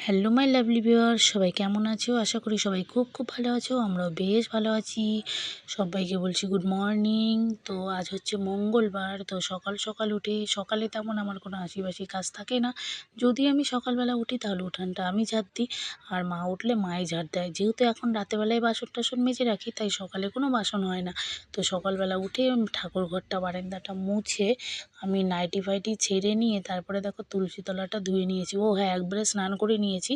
Hello my lovely viewer সবাই কেমন আছো? আশা করি সবাই খুব খুব ভালো আছো। আমরাও বেশ ভালো আছি। সবাইকে বলছি গুড মর্নিং তো আজ হচ্ছে মঙ্গলবার। তো সকাল সকাল উঠে, সকালে তেমন আমার কোনো আশিবাসি কাজ থাকে না। যদি আমি সকালবেলা উঠি, তাহলে উঠানটা আমি ঝাড় দিই। আর মা উঠলে মাই ঝাড় দেয়। যেহেতু এখন রাতেবেলায় বাসন টাসন মেজে রাখি, তাই সকালে কোনো বাসন হয় না। তো সকালবেলা উঠে ঠাকুর ঘরটা বারান্দাটা মুছে, আমি নাইটি ফাইটি ছেড়ে নিয়ে, তারপরে দেখো তুলসী তলাটা ধুয়ে নিয়েছি। ও হ্যাঁ একবারে স্নান করে নিয়েছি।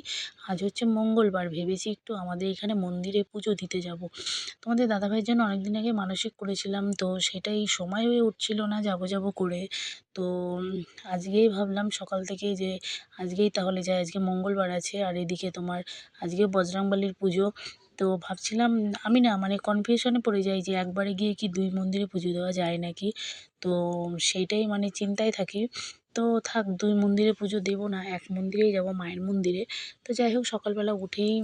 আজ হচ্ছে মঙ্গলবার, ভেবেছি একটু আমাদের এখানে মন্দিরে পুজো দিতে যাব। তোমাদের দাদাভাইয়ের জন্য অনেক দিন আগে মানসিক করেছিলাম, তো সেটাই সময় হয়ে উঠছিল না, যাব যাব করে। তো আজকেই ভাবলাম সকাল থেকেই যে আজকেই তাহলে যাই, আজকে মঙ্গলবার আছে, আর এদিকে তোমার আজকে বজরংবলীর পুজো। তো ভাবছিলাম, আমি না মানে কনফিউশনে পড়ে যাই যে একবারে গিয়ে কি দুই মন্দিরে পুজো দেওয়া যায় নাকি? তো সেইটাই মানে চিন্তায় থাকি। তো থাক, দুই মন্দিরে পুজো দেবো না, এক মন্দিরেই যাব, মায়ের মন্দিরে। তো যাই হোক, সকালবেলা উঠেই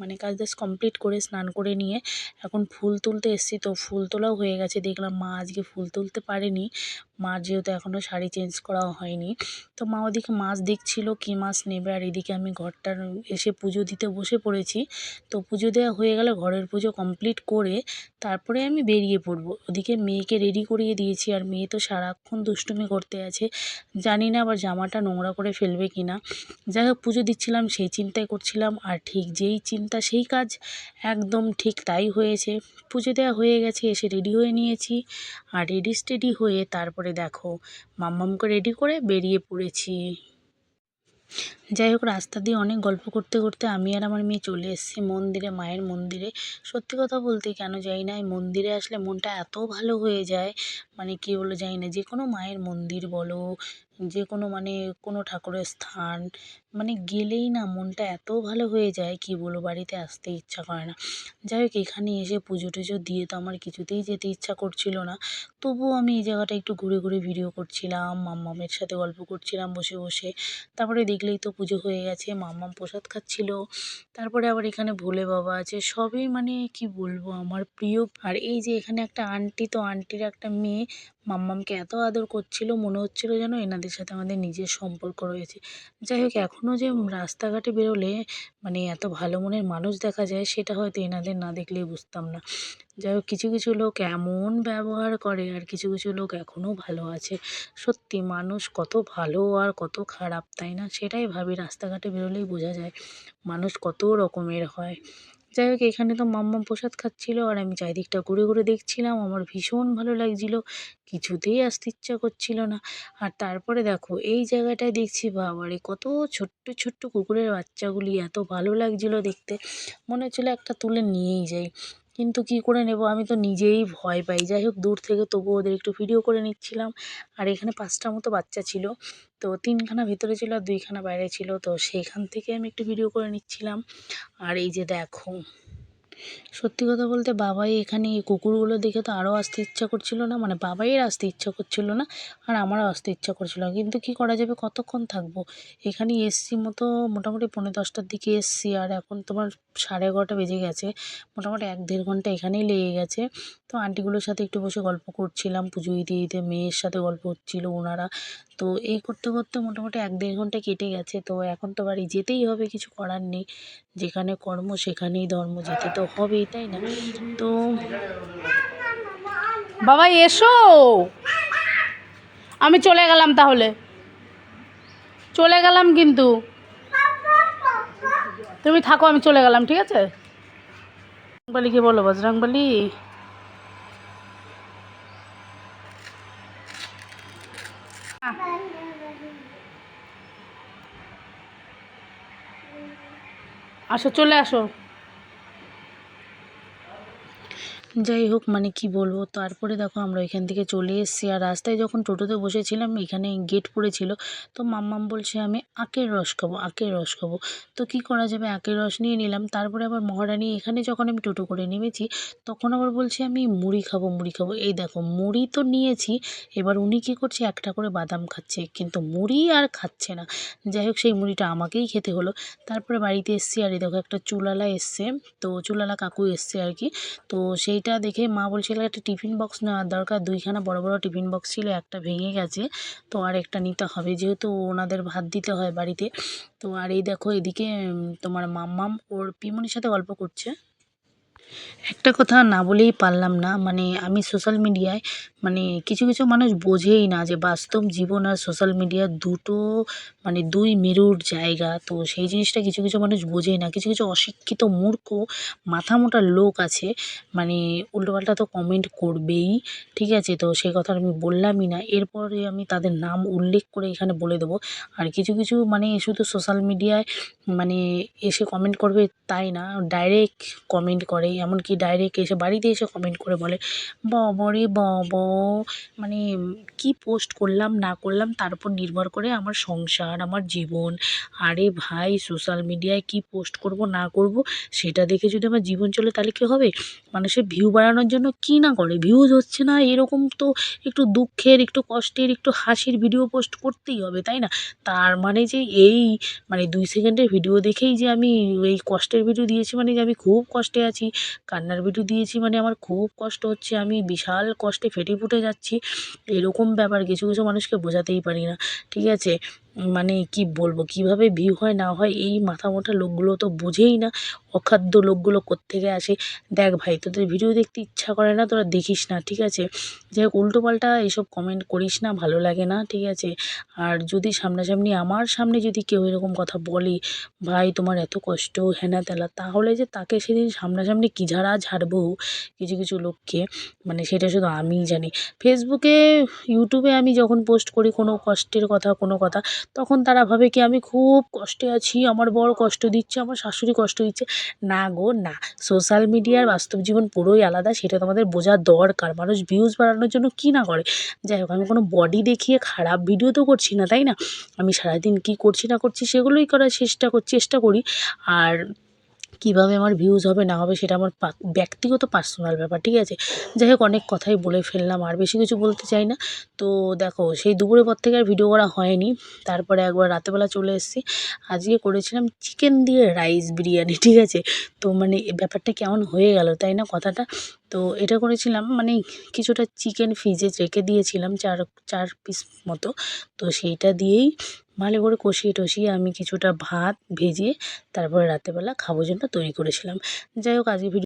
মানে কাজ টাজ কমপ্লিট করে স্নান করে নিয়ে এখন ফুল তুলতে এসেছি। তো ফুল তোলাও হয়ে গেছে, দেখলাম মা আজকে ফুল তুলতে পারেনি। মার যেহেতু এখনও শাড়ি চেঞ্জ করা হয়নি। তো মা ওদিকে মাছ দেখছিল, কী মাছ নেবে? আর এদিকে আমি ঘরটার এসে পুজো দিতে বসে পড়েছি। তো পুজো দেওয়া হয়ে গেলে, ঘরের পুজো কমপ্লিট করে তারপরে আমি বেরিয়ে পড়ব। ওদিকে মেয়েকে রেডি করিয়ে দিয়েছি, আর মেয়ে তো সারাক্ষণ দুষ্টুমি করতে আছে। জানি না আবার জামাটা নোংরা করে ফেলবে কি না যাই হোক, পুজো দিচ্ছিলাম, সেই চিন্তাই করছিলাম, আর ঠিক যেই চিন্তা, সেই কাজ একদম ঠিক তাই হয়েছে। পুজো দেওয়া হয়ে গেছে, এসে রেডি হয়ে নিয়েছি। আর রেডি স্টেডি হয়ে তারপরে দেখো, মাম্মামকে রেডি করে বেরিয়ে পড়েছি। যাই হোক, রাস্তা দিয়ে অনেক গল্প করতে করতে আমি আর আমার মেয়ে চলে এসেছি মন্দিরে, মায়ের মন্দিরে। সত্যি কথা বলতে কেন যাই না, এই মন্দিরে আসলে মনটা এত ভালো হয়ে যায় মানে কী বলো জানি না, যে কোনো মায়ের মন্দির বলো, যে কোনো মানে কোনো ঠাকুরের স্থান মানে গেলেই না মনটা এত ভালো হয়ে যায়, কী বলব বাড়িতে আসতে ইচ্ছা করে না। যাই হোক, এখানে এসে পুজো টুজো দিয়ে তো আমার কিছুতেই যেতে ইচ্ছা করছিল না। তবুও আমি এই জায়গাটা একটু ঘুরে ঘুরে ভিডিও করছিলাম, মাম্মামের সাথে গল্প করছিলাম বসে বসে। তারপরে দেখলেই তো পুজো হয়ে গেছে, মাম্মাম প্রসাদ খাচ্ছিল। তারপরে আবার এখানে ভোলে বাবা আছে। সবই মানে কি বলব আমার প্রিয়। আর এই যে এখানে একটা আন্টি, তো আন্টির একটা মেয়ে মাম্মামকে এত আদর করছিল, মনে হচ্ছিল যেন এনাদের সাথে আমাদের নিজের সম্পর্ক রয়েছে। যাই হোক এখনও যে রাস্তাঘাটে বেরোলে মানে এত ভালো মনের মানুষ দেখা যায়, সেটা হয়তো এনাদের না দেখলেই বুঝতাম না। যাই হোক, কিছু কিছু লোক এমন ব্যবহার করে আর কিছু কিছু লোক এখনও ভালো আছে। সত্যি মানুষ কত ভালো আর কত খারাপ, তাই না? সেটাই ভাবি রাস্তাঘাটে বেরোলেই বোঝা যায় মানুষ কত রকমের হয়। যাই হোক, এখানে তো মাম্মাম প্রসাদ খাচ্ছিল আর আমি চারিদিকটা ঘুরে ঘুরে দেখছিলাম। আমার ভীষণ ভালো লাগছিল, কিছুতেই আসতে ইচ্ছা করছিল না। আর তারপরে দেখো, এই জায়গাটায় দেখছি বাবারে, কত ছোট্ট ছোট্ট কুকুরের বাচ্চাগুলি, এত ভালো লাগছিল দেখতে। মনে হচ্ছিল একটা তুলে নিয়েই যাই। কিন্তু কি করে নেব? আমি তো নিজেই ভয় পাই। যাই হোক, দূর থেকে তবু ওদের একটু ভিডিও করে নিচ্ছিলাম। আর এখানে পাঁচটা মতো বাচ্চা ছিল। তো তিনখানা ভেতরে ছিল আর দুইখানা বাইরে ছিল। তো সেইখান থেকে আমি একটু ভিডিও করে নিচ্ছিলাম। আর এই যে দেখো সত্যি কথা বলতে বাবাই এখানে এই কুকুরগুলো দেখে তো আরও আসতে ইচ্ছা করছিল না মানে বাবাইয়ের আসতে ইচ্ছা করছিল না, আর আমারও আসতে ইচ্ছা করছিল না। কিন্তু কী করা যাবে? কতক্ষণ থাকব? এখানে এসছি মতো মোটামুটি পনেরো দশটার দিকে এসছি, আর এখন তোমার সাড়ে এগারোটা বেজে গেছে, মোটামুটি এক দেড় ঘণ্টা এখানেই লেগে গেছে। তো আন্টিগুলোর সাথে একটু বসে গল্প করছিলাম, পুজো দিতে দিতে মেয়ের সাথে গল্প হচ্ছিল ওনারা। তো এই করতে করতে মোটামুটি এক দেড় ঘণ্টা কেটে গেছে, তো এখন তো বাড়ি যেতেই হবে, কিছু করার নেই। যেখানে কর্ম সেখানেই ধর্ম, যেতে তো হবেই, তাই না? তো বাবা, এসো। আমি চলে গেলাম তাহলে। চলে গেলাম কিন্তু। তুমি থাকো, আমি চলে গেলাম, ঠিক আছে? বজরংবলীকে বলো বজরংবলী আসো, চলে আসো। যাই হোক মানে কি বলব? তারপরে দেখো আমরা এখান থেকে চলে এসেছি। আর রাস্তায় যখন টোটোতে বসেছিলাম, এখানে গেট পড়েছিল। তো মাম্মাম বলছে, আমি আখের রস খাব, আখের রস খাব। তো কি করা যাবে? আখের রস নিয়ে নিলাম। তারপরে আবার মহারানী এখানে যখন আমি টোটো করে নেমেছি, তখন আবার বলছে, আমি মুড়ি খাব মুড়ি খাব। এই দেখো, মুড়ি তো নিয়েছি। এবার উনি কী করছে? একটা করে বাদাম খাচ্ছে। কিন্তু মুড়ি আর খাচ্ছে না। যাই হোক, সেই মুড়িটা আমাকেই খেতে হলো। তারপরে বাড়িতে এসছি। আর এই দেখো, একটা চুলালা এসছে। তো চুলালা কাকু এসছে আর কি। তো সেই সেইটা দেখে মা বলছিল একটা টিফিন বক্স নেওয়ার দরকার। দুইখানা বড় বড় টিফিন বক্স ছিল, একটা ভেঙে গেছে, তো আর একটা নিতে হবে। যেহেতু ওনাদের ভাত দিতে হয় বাড়িতে, তো আর এই দেখো এদিকে তোমার মাম্মাম ওর পিমনির সাথে গল্প করছে। একটা কথা না বলেই পারলাম না। মানে আমি সোশ্যাল মিডিয়ায় মানে কিছু কিছু মানুষ বোঝেই না যে বাস্তব জীবন আর সোশ্যাল মিডিয়া দুটো মানে দুই মেরুর জায়গা। তো সেই জিনিসটা কিছু কিছু মানুষ বোঝেই না। কিছু কিছু অশিক্ষিত মূর্খ, মাথা মোটা লোক আছে। মানে উল্টোপাল্টা তো কমেন্ট করবেই, ঠিক আছে? তো সেই কথা আমি বললামই না। এরপরে আমি তাদের নাম উল্লেখ করে এখানে বলে দেবো। আর কিছু কিছু মানে শুধু সোশ্যাল মিডিয়ায় মানে এসে কমেন্ট করবে তাই না। ডাইরেক্ট কমেন্ট করে। এমনকি ডাইরেক্ট এসে বাড়িতে এসে কমেন্ট করে বলে বাবারে বাবা মানে কি পোস্ট করলাম, না করলাম, তার উপর নির্ভর করে আমার সংসার, আমার জীবন। আরে ভাই সোশ্যাল মিডিয়ায় কি পোস্ট করব, না করব, সেটা দেখে যদি আমার জীবন চলে, তাহলে কী হবে? মানুষের ভিউ বাড়ানোর জন্য কী না করে? ভিউজ হচ্ছে না, এরকম তো একটু দুঃখের, একটু কষ্টের, একটু হাসির ভিডিও পোস্ট করতেই হবে, তাই না? তার মানে যে এই মানে দুই সেকেন্ডের ভিডিও দেখেই যে আমি এই কষ্টের ভিডিও দিয়েছি মানে যে আমি খুব কষ্টে আছি। কান্নার ভিডিও দিয়েছি মানে আমার খুব কষ্ট হচ্ছে, আমি বিশাল কষ্টে ফেটে ফুটে যাচ্ছি। এরকম ব্যাপার কিছু কিছু মানুষকে বোঝাতেই পারি না, ঠিক আছে? মানে কি বলব, কীভাবে ভিউ হয় না হয়, এই মাথা মোটা লোকগুলো তো বোঝেই না, অখাদ্য লোকগুলো কোত্থেকে আসে। দেখ ভাই, তোদের ভিডিও দেখতে ইচ্ছা করে না, তোরা দেখিস না, ঠিক আছে? যাই হোক, উল্টোপাল্টা এসব কমেন্ট করিস না, ভালো লাগে না, ঠিক আছে? আর যদি সামনাসামনি আমার সামনে যদি কেউ এরকম কথা বলে, ভাই, তোমার এত কষ্ট, হেনা তেলা, তাহলে যে তাকে সেদিন সামনাসামনি কী ঝাড়া ঝাড়বো কিছু কিছু লোককে? মানে সেটা শুধু আমিই জানি। ফেসবুকে ইউটিউবে আমি যখন পোস্ট করি, কোনো কষ্টের কথা, কোনো কথা তখন তারা ভাবে কি, আমি খুব কষ্টে আছি, আমার বর কষ্ট দিচ্ছে, আমার শাশুড়ি কষ্ট দিচ্ছে। না গো, না। সোশ্যাল মিডিয়ার বাস্তব জীবন পুরোই আলাদা, সেটা তোমাদের বোঝা দরকার। মানুষ ভিউজ বাড়ানোর জন্য কী না করে? যাই হোক, আমি কোনো বডি দেখিয়ে খারাপ ভিডিও তো করছি না, তাই না? আমি সারাদিন কী করছি না করছি, সেগুলোই করার চেষ্টা করছি চেষ্টা করি। আর কীভাবে আমার ভিউজ হবে, না হবে সেটা আমার ব্যক্তিগত পার্সোনাল ব্যাপার, ঠিক আছে? যাই হোক, অনেক কথাই বলে ফেললাম, আর বেশি কিছু বলতে চাই না। তো দেখো, সেই দুপুরের পর থেকে আর ভিডিও করা হয়নি। তারপরে একবার রাতেবেলা চলে এসেছি। আজকে করেছিলাম চিকেন দিয়ে রাইস বিরিয়ানি, ঠিক আছে? তো মানে ব্যাপারটা কেমন হয়ে গেল, তাই না? কথাটা তো এটা করেছিলাম মানে কিছুটা চিকেন ফ্রিজে রেখে দিয়েছিলাম চার চার পিস মতো। তো সেইটা দিয়েই ভালো করে কষিয়ে টষিয়ে আমি কিছুটা ভাত ভেজে তারপরে রাতেরবেলা খাব জন্য তৈরি করেছিলাম। যাই হোক আজকে ভিডিও